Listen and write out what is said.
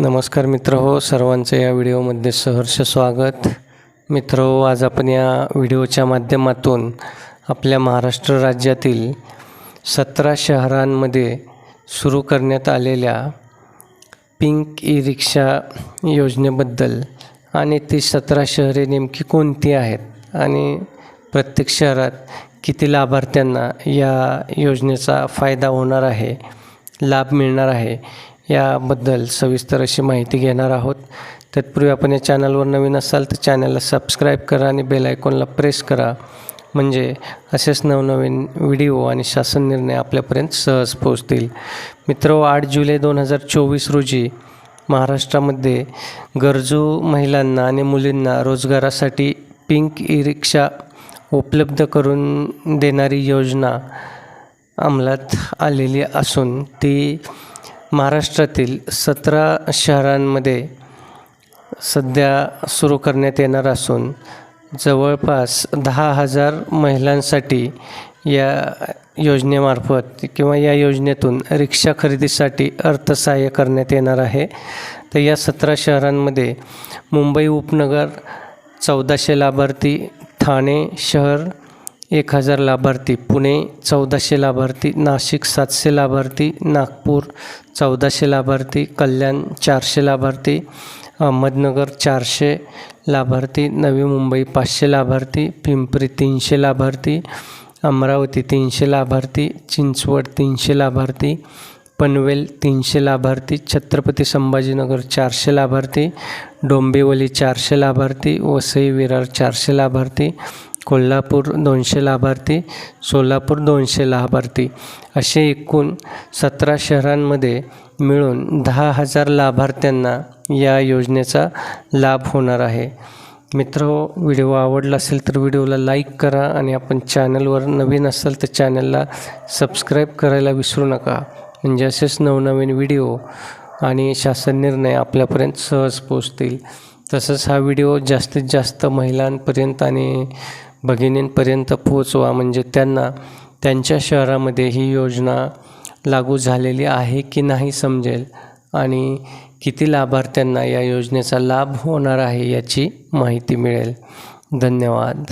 नमस्कार मित्र हो सर्वांचं या व्हिडिओमध्ये सहर्ष स्वागत. मित्र हो आज आपण या व्हिडिओच्या माध्यमातून आपल्या महाराष्ट्र राज्यातील सतरा शहरांमध्ये सुरू करण्यात आलेल्या पिंक ई रिक्षा योजनेबद्दल आणि ती सतरा शहरे नेमकी कोणती आहेत आणि प्रत्येक शहरात किती लाभार्थ्यांना या योजनेचा फायदा होणार आहे लाभ मिळणार आहे याबद्दल सविस्तर अशी माहिती घेणार आहोत. तत्पूर्वी आपण या चॅनलवर नवीन असाल तर चॅनलला सबस्क्राईब करा आणि बेल आयकॉनला प्रेस करा. म्हणजे असेच नवनवीन व्हिडिओ आणि शासन निर्णय आपल्यापर्यंत सहज पोहोचतील. मित्र आठ जुलै दोन हजार चोवीस रोजी महाराष्ट्रामध्ये गरजू महिलांना आणि मुलींना रोजगारासाठी पिंक ई रिक्षा उपलब्ध करून देणारी योजना अंमलात आलेली असून ती महाराष्ट्रातील सतरा शहरांमध्ये सध्या सुरू करण्यात येणार असून जवळपास दहा हजार महिलांसाठी या योजनेमार्फत किंवा या योजनेतून रिक्षा खरेदीसाठी अर्थसहाय्य करण्यात येणार आहे. तर या सतरा शहरांमध्ये मुंबई उपनगर चौदाशे लाभार्थी ठाणे शहर एक हजार लाभार्थी पुणे चौदाशे लाभार्थी नाशिक सातशे लाभार्थी नागपूर चौदाशे लाभार्थी कल्याण चारशे लाभार्थी अहमदनगर चारशे लाभार्थी नवी मुंबई पाचशे लाभार्थी पिंपरी तीनशे लाभार्थी अमरावती तीनशे लाभार्थी चिंचवड तीनशे लाभार्थी पनवेल तीनशे लाभार्थी छत्रपती संभाजीनगर चारशे लाभार्थी डोंबिवली चारशे लाभार्थी वसई विरार चारशे लाभार्थी कोल्हापूर दोनशे लाभार्थी सोलापूर दोनशे लाभार्थी असे एकूण सतरा शहरांमध्ये मिळून दहा हजार लाभार्थ्यांना या योजनेचा लाभ होणार आहे. मित्र व्हिडिओ आवडला असेल तर व्हिडिओला लाईक करा आणि आपण चॅनलवर नवीन असाल तर चॅनलला सबस्क्राईब करायला विसरू नका. म्हणजे असेच नवनवीन व्हिडिओ आणि शासन निर्णय आपल्यापर्यंत सहज पोचतील तसंच हा व्हिडिओ जास्तीत जास्त महिलांपर्यंत आणि भगिनींपर्यंत पोचवा म्हणजे त्यांना त्यांच्या शहरामध्ये ही योजना लागू झालेली आहे की नाही समजेल? आणि किती लाभार्थ्यांना या योजनेचा लाभ होणार आहे याची माहिती मिळेल. धन्यवाद.